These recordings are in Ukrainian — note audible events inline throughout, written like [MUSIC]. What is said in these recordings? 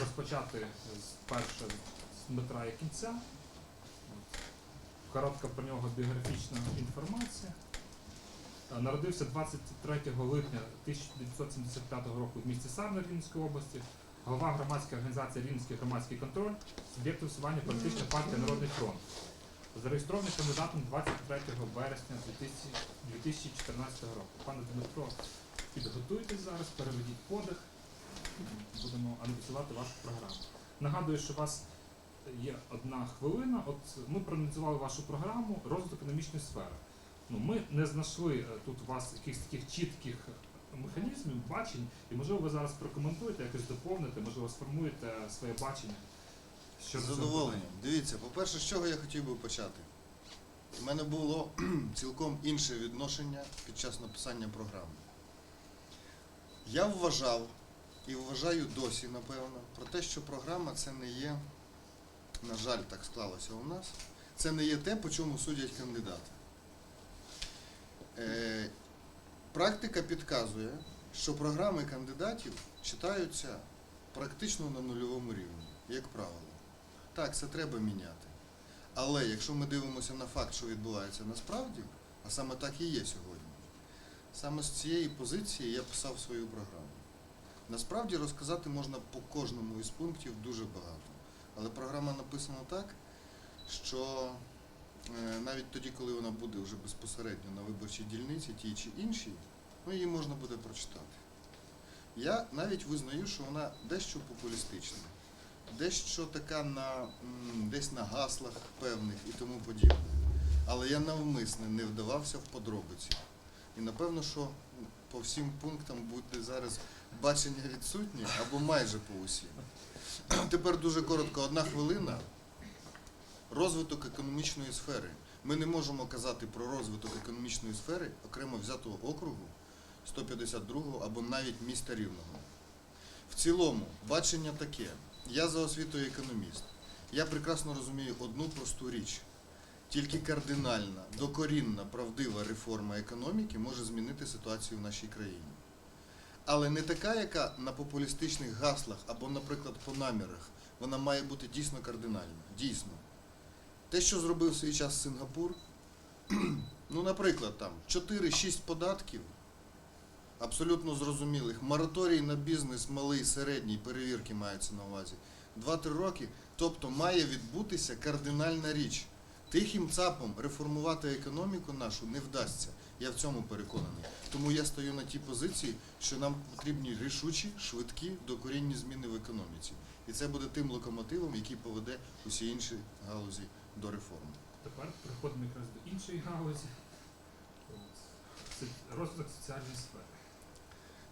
розпочати з перше з Якінця. От. Коротка про нього біографічна інформація. Е, Народився 23 липня 1975 року в місті Сарна Рівненської області, голова громадської організації Рівненський громадський контроль, суб'єкт висування політична партія Народний фронт. Зареєстрований кандидатом 23 вересня 2014 року. Пане Дмитро, підготуйтесь зараз, переведіть подих, будемо аналізувати вашу програму. Нагадую, що у вас є одна хвилина. От ми проаналізували вашу програму розвиток економічної сфери. Ну, ми не знайшли е, тут у вас якихось таких чітких механізмів, бачень, і можливо ви зараз прокоментуєте, якось доповните, можливо, сформуєте своє бачення. З задоволенням. Дивіться, по-перше, з чого я хотів би почати? У мене було [CLEARS THROAT] цілком інше відношення під час написання програми. Я вважав і вважаю досі, напевно, про те, що програма це не є, на жаль, так склалося у нас, це не є те, по чому судять кандидати. Е, практика підказує, що програми кандидатів читаються практично на нульовому рівні, як правило. Так, це треба міняти. Але якщо ми дивимося на факт, що відбувається насправді, а саме так і є сьогодні, саме з цієї позиції я писав свою програму. Насправді розказати можна по кожному із пунктів дуже багато. Але програма написана так, що е, навіть тоді, коли вона буде вже безпосередньо на виборчій дільниці, тій чи іншій, ну, її можна буде прочитати. Я навіть визнаю, що вона дещо популістична дещо така на десь на гаслах певних і тому подібне. Але я навмисне не вдавався в подробиці. І напевно, що по всім пунктам буде зараз бачення відсутнє або майже по усім. [CLEARS THROAT] Тепер дуже коротко, одна хвилина. Розвиток економічної сфери. Ми не можемо казати про розвиток економічної сфери окремо взятого округу 152 або навіть міста Рівного. В цілому, бачення таке. Я за освітою економіст. Я прекрасно розумію одну просту річ. Тільки кардинальна, докорінна, правдива реформа економіки може змінити ситуацію в нашій країні. Але не така, яка на популістичних гаслах або, наприклад, по намірах, вона має бути дійсно кардинальна. Дійсно. Те, що зробив в свій час Сингапур, [CLEARS THROAT] ну, наприклад, там 4-6 податків, абсолютно зрозумілих. Мораторій на бізнес малий, середній, перевірки маються на увазі. 2-3 роки. Тобто має відбутися кардинальна річ. Тихим цапом реформувати економіку нашу не вдасться. Я в цьому переконаний. Тому я стою на тій позиції, що нам потрібні рішучі, швидкі, докорінні зміни в економіці. І це буде тим локомотивом, який поведе усі інші галузі до реформи. Тепер переходимо якраз до іншої галузі. Це розвиток соціальної сфери.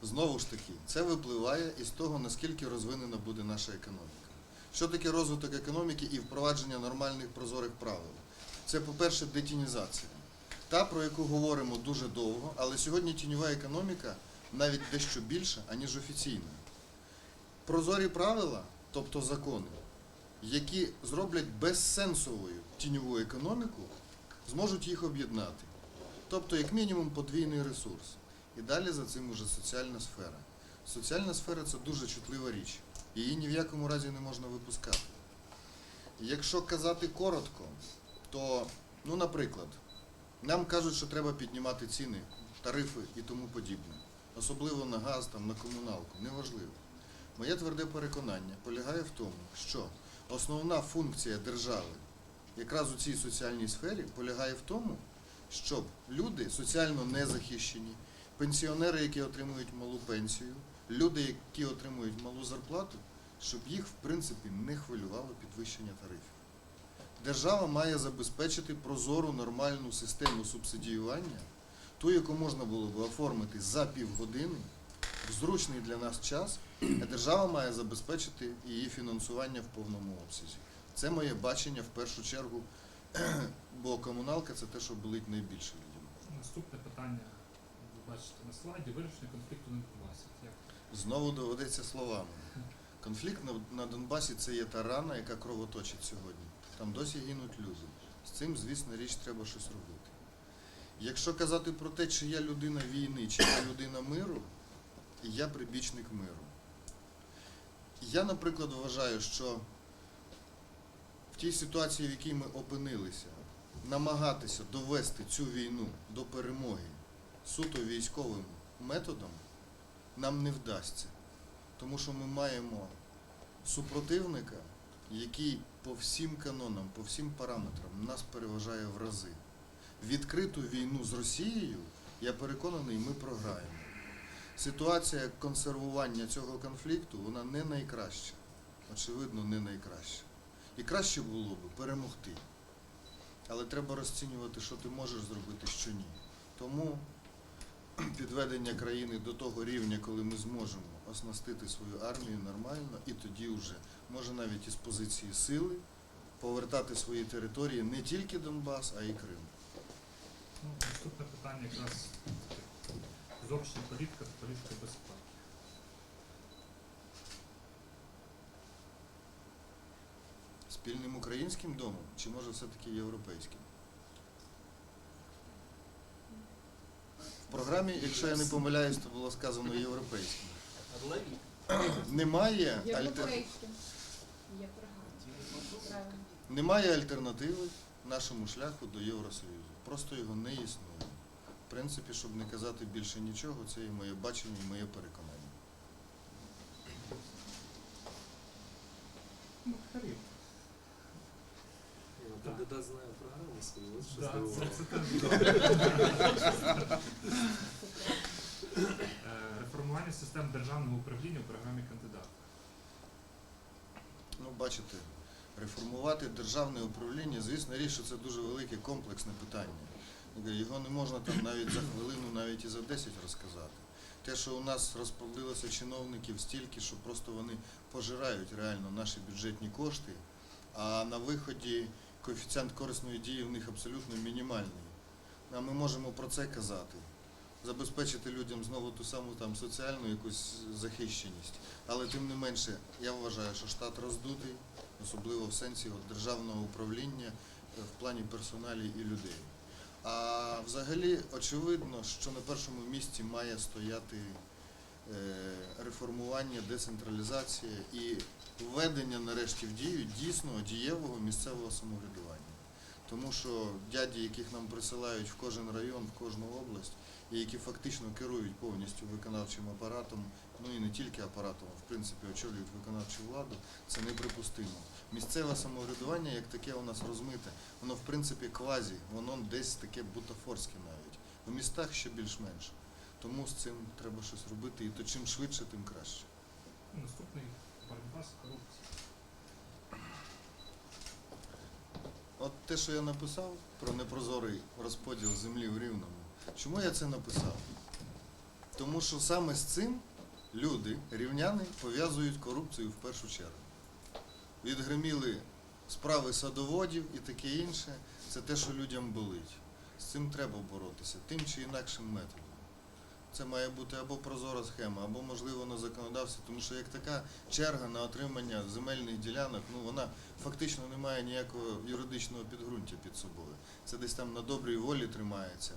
Знову ж таки, це випливає із того, наскільки розвинена буде наша економіка. Що таке розвиток економіки і впровадження нормальних прозорих правил? Це, по-перше, детінізація. Та, про яку говоримо дуже довго, але сьогодні тіньова економіка навіть дещо більша, аніж офіційна. Прозорі правила, тобто закони, які зроблять безсенсовою тіньову економіку, зможуть їх об'єднати. Тобто, як мінімум, подвійний ресурс. І далі за цим уже соціальна сфера. Соціальна сфера це дуже чутлива річ. Її ні в якому разі не можна випускати. Якщо казати коротко, то, ну, наприклад, нам кажуть, що треба піднімати ціни, тарифи і тому подібне. Особливо на газ, там, на комуналку, неважливо. Моє тверде переконання полягає в тому, що основна функція держави якраз у цій соціальній сфері полягає в тому, щоб люди соціально незахищені, пенсіонери, які отримують малу пенсію, люди, які отримують малу зарплату, щоб їх в принципі не хвилювало підвищення тарифів. Держава має забезпечити прозору нормальну систему субсидіювання, ту, яку можна було б оформити за півгодини в зручний для нас час, а держава має забезпечити її фінансування в повному обсязі. Це моє бачення в першу чергу, [CLEARS THROAT] бо комуналка це те, що болить найбільше людям. Наступне питання, ви бачите на слайді, вирішення конфлікту на Донбасі. Як Знову доведеться словами. Конфлікт на, на Донбасі це є та рана, яка кровоточить сьогодні. Там досі гинуть люди. З цим, звісно, річ треба щось робити. Якщо казати про те, чи я людина війни, чи я людина миру, я прибічник миру. Я, наприклад, вважаю, що в тій ситуації, в якій ми опинилися, намагатися довести цю війну до перемоги суто військовим методом нам не вдасться. Тому що ми маємо супротивника, який по всім канонам, по всім параметрам нас переважає в рази. Відкриту війну з Росією, я переконаний, ми програємо. Ситуація консервування цього конфлікту, вона не найкраща. Очевидно, не найкраща. І краще було б перемогти. Але треба розцінювати, що ти можеш зробити, що ні. Тому [CLEARS THROAT] підведення країни до того рівня, коли ми зможемо оснастити свою армію нормально, і тоді вже може навіть із позиції сили повертати свої території не тільки Донбас, а й Крим. Ну, наступне питання якраз зовнішня політика та політика безпеки. Спільним українським домом чи може все-таки європейським? В програмі, якщо я не помиляюсь, то було сказано європейським. Немає, альтер... Немає альтернативи нашому шляху до Євросоюзу. Просто його не існує. В принципі, щоб не казати більше нічого, це і моє бачення, і моє переконання. Ну, Кандидат знає програму свою, ось що Да, [LAUGHS] Реформування систем державного управління у програмі кандидата. Ну, бачите, реформувати державне управління, звісно, що це дуже велике комплексне питання. Його не можна там навіть за хвилину, навіть і за 10 розказати. Те, що у нас розплодилося чиновників стільки, що просто вони пожирають реально наші бюджетні кошти, а на виході коефіцієнт корисної дії в них абсолютно мінімальний. А ми можемо про це казати. Забезпечити людям знову ту саму там соціальну якусь захищеність. Але тим не менше, я вважаю, що штат роздутий, особливо в сенсі от, державного управління е, в плані персоналі і людей. А взагалі очевидно, що на першому місці має стояти е, реформування, децентралізація і введення нарешті в дію дійсного дієвого місцевого самоврядування. Тому що дяді, яких нам присилають в кожен район, в кожну область, і які фактично керують повністю виконавчим апаратом, ну і не тільки апаратом, а в принципі очолюють виконавчу владу, це неприпустимо. Місцеве самоврядування, як таке у нас розмите, воно в принципі квазі, воно десь таке бутафорське навіть. У містах ще більш-менш. Тому з цим треба щось робити, і то чим швидше, тим краще. Наступний боротьба з корупцією. От те, що я написав про непрозорий розподіл землі в Рівному, чому я це написав? Тому що саме з цим люди, рівняни, пов'язують корупцію в першу чергу. Відгриміли справи садоводів і таке інше. Це те, що людям болить. З цим треба боротися, тим чи інакшим методом. Це має бути або прозора схема, або, можливо, на законодавстві, тому що як така черга на отримання земельних ділянок, ну вона фактично не має ніякого юридичного підґрунтя під собою. Це десь там на добрій волі тримається,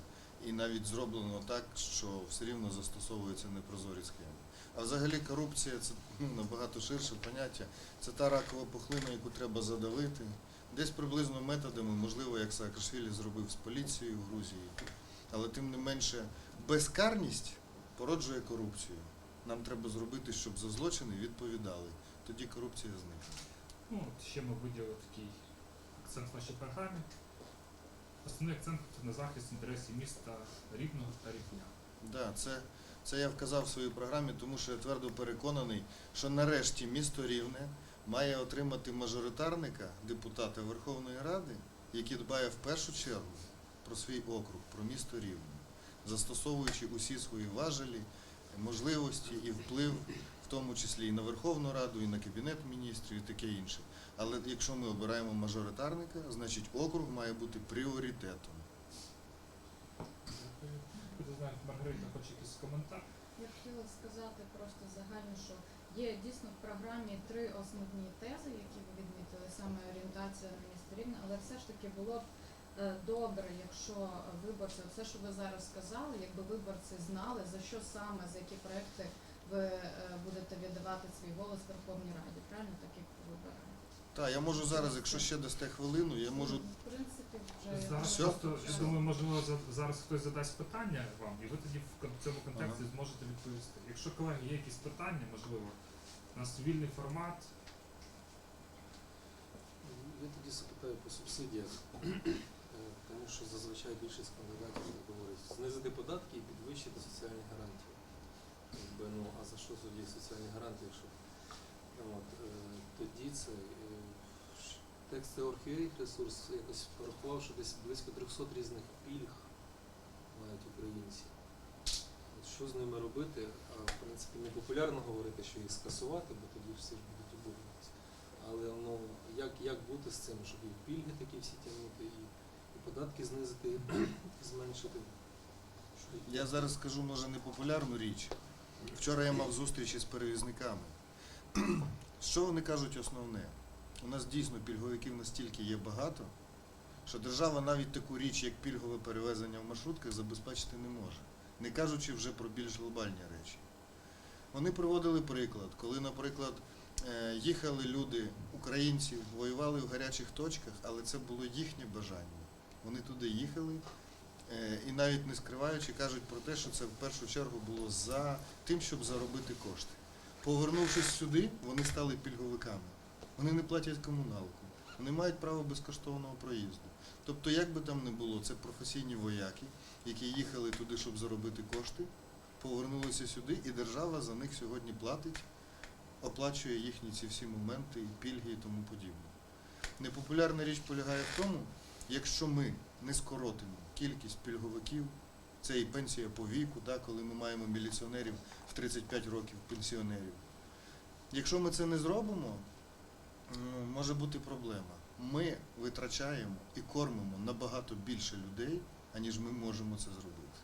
і навіть зроблено так, що все рівно застосовуються непрозорі схеми. А взагалі корупція це ну, набагато ширше поняття. Це та ракова пухлина, яку треба задавити. Десь приблизно методами, можливо, як Саакашвілі зробив з поліцією в Грузії. Але тим не менше, безкарність породжує корупцію. Нам треба зробити, щоб за злочини відповідали. Тоді корупція зникне. Ну, от ще ми виділили такий акцент в нашій програмі. Основний акцент на захист інтересів міста Рівного та Рівня. Да, це, це я вказав в своїй програмі, тому що я твердо переконаний, що нарешті місто Рівне має отримати мажоритарника, депутата Верховної Ради, який дбає в першу чергу про свій округ, про місто Рівне, застосовуючи усі свої важелі, можливості і вплив, в тому числі і на Верховну Раду, і на Кабінет міністрів, і таке інше. Але якщо ми обираємо мажоритарника, значить округ має бути пріоритетом. Маргарита хоче якийсь коментар. Я хотіла сказати просто загально, що є дійсно в програмі три основні тези, які ви відмітили, саме орієнтація на місто але все ж таки було б добре, якщо виборці, все, що ви зараз сказали, якби виборці знали, за що саме, за які проекти ви е, будете віддавати свій голос в Верховній Раді, правильно, так як ви? Так, я можу зараз, якщо ще дасте хвилину, я можу. В принципі, вже Зараз Все? просто я думаю, можливо, за- зараз хтось задасть питання вам, і ви тоді в кон- цьому контексті зможете відповісти. Якщо колеги є якісь питання, можливо, у нас вільний формат. Я тоді запитаю по субсидіях, Е, тому що зазвичай більшість кандидатів говорить знизити податки і підвищити соціальні гарантії. Якби, ну, а за що тоді соціальні гарантії, якщо ну, от, е, тоді це е, текст Орхюейх ресурс якось порахував, що десь близько 300 різних пільг мають українці. От що з ними робити? А в принципі не популярно говорити, що їх скасувати, бо тоді всі ж будуть обурюватися. Але ну як, як бути з цим, щоб і пільги такі всі тягнути, і податки знизити, [CLEARS THROAT] зменшити? Я зараз скажу, може, непопулярну річ. Вчора я мав зустрічі з перевізниками. [CLEARS THROAT] Що вони кажуть основне? У нас дійсно пільговиків настільки є багато, що держава навіть таку річ, як пільгове перевезення в маршрутках, забезпечити не може. Не кажучи вже про більш глобальні речі. Вони приводили приклад, коли, наприклад, е, їхали люди, українці, воювали в гарячих точках, але це було їхнє бажання. Вони туди їхали, Е, і навіть не скриваючи, кажуть про те, що це в першу чергу було за тим, щоб заробити кошти. Повернувшись сюди, вони стали пільговиками. Вони не платять комуналку, вони мають право безкоштовного проїзду. Тобто, як би там не було, це професійні вояки, які їхали туди, щоб заробити кошти, повернулися сюди, і держава за них сьогодні платить, оплачує їхні ці всі моменти, пільги і тому подібне. Непопулярна річ полягає в тому, якщо ми не скоротимо кількість пільговиків, це і пенсія по віку, да, коли ми маємо міліціонерів в 35 років пенсіонерів. Якщо ми це не зробимо, ну, може бути проблема. Ми витрачаємо і кормимо набагато більше людей, аніж ми можемо це зробити.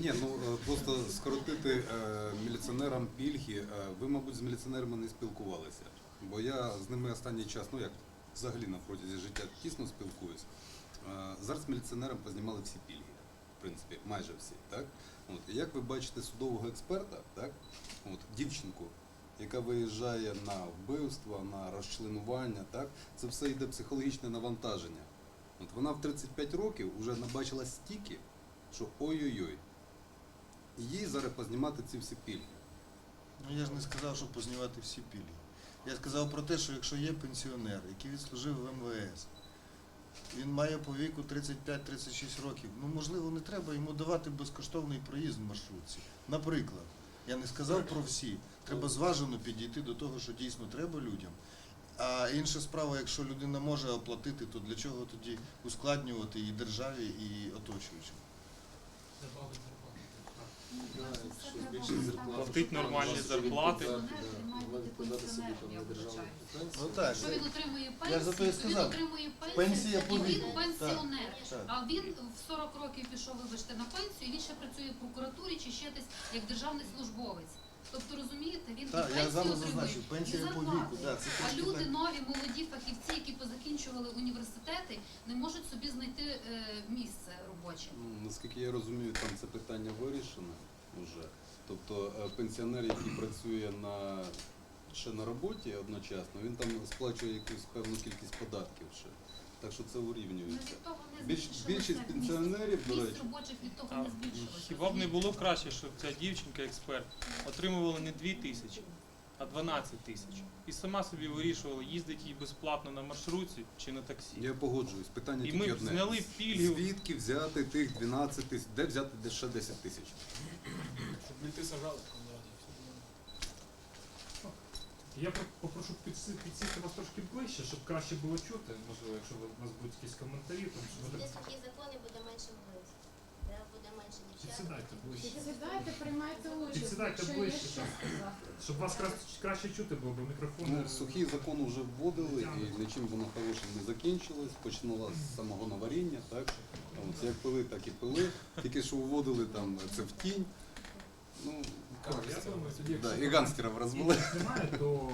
Ні, ну е, просто скоротити е, міліціонерам пільги. е, Ви, мабуть, з міліціонерами не спілкувалися. Бо я з ними останній час, ну як взагалі на протязі життя тісно спілкуюсь. Зараз міліціонерам познімали всі пільги, в принципі, майже всі. Так? От, як ви бачите судового експерта, так? От, дівчинку, яка виїжджає на вбивство, на розчленування, так? це все йде психологічне навантаження. От вона в 35 років вже набачила стільки, що ой-ой-ой. Їй зараз познімати ці всі пільги. Ну я ж не сказав, що познімати всі пільги. Я сказав про те, що якщо є пенсіонер, який відслужив в МВС, він має по віку 35-36 років, ну можливо не треба йому давати безкоштовний проїзд в маршрутці. Наприклад, я не сказав про всі. Треба зважено підійти до того, що дійсно треба людям. А інша справа, якщо людина може оплатити, то для чого тоді ускладнювати і державі, і оточуючим? Да, якщо збільшить зарплату, Платить нормальні зарплати. Ну так. Якщо він отримує Я за то і пенсію, то він сказав. отримує пенсію, і він віку. пенсіонер. Так. А він в 40 років пішов, вибачте, на пенсію, і він ще працює в прокуратурі чи ще десь як державний службовець. Тобто, розумієте, він Так, і я пенсію зараз отримує, зазначив, і пенсія по зарплати. віку, да, це А трошки люди, так. нові, молоді фахівці, які позакінчували університети, не можуть собі знайти е, місце робоче. Ну, наскільки я розумію, там це питання вирішено вже. Тобто е, пенсіонер, який працює на, ще на роботі одночасно, він там сплачує якусь певну кількість податків ще. Так що це Ми урівнюється. від того не Більш, збільшилося. більшість Місць- пенсіонерів, до Місць речі, робочих від того А не збільшилося. Хіба б не було краще, щоб ця дівчинка, експерт, отримувала не 2 тисячі, а 12 тисяч. І сама собі вирішувала, їздить їй безплатно на маршрутці чи на таксі. я погоджуюсь. Питання І тільки ми одне. зняли пільги. Звідки взяти тих 12 тисяч? Де взяти де ще 10 тисяч? Щоб менти сажали в Раді. Я про- попрошу підси- підсісти вас трошки ближче, щоб краще було чути. Можливо, якщо ви- у вас будуть якісь коментарі, тому що ви Буде так сухі закони, буде менше вбивств. Де буде менше дівчат. підсідайте ближче. Підсідайте, приймайте участь, Підсідайте якщо є ближче, що так. сказати. Щоб вас краще, краще чути було, бо мікрофон. Ну, сухий закон вже вводили, і нічим воно хорошим не закінчилось. Починуло з самого наваріння, так? От, як пили, так і пили. Тільки що вводили там це в тінь. Ну, Я думаю, тоді да, якщо і гангстерів розвели. немає, то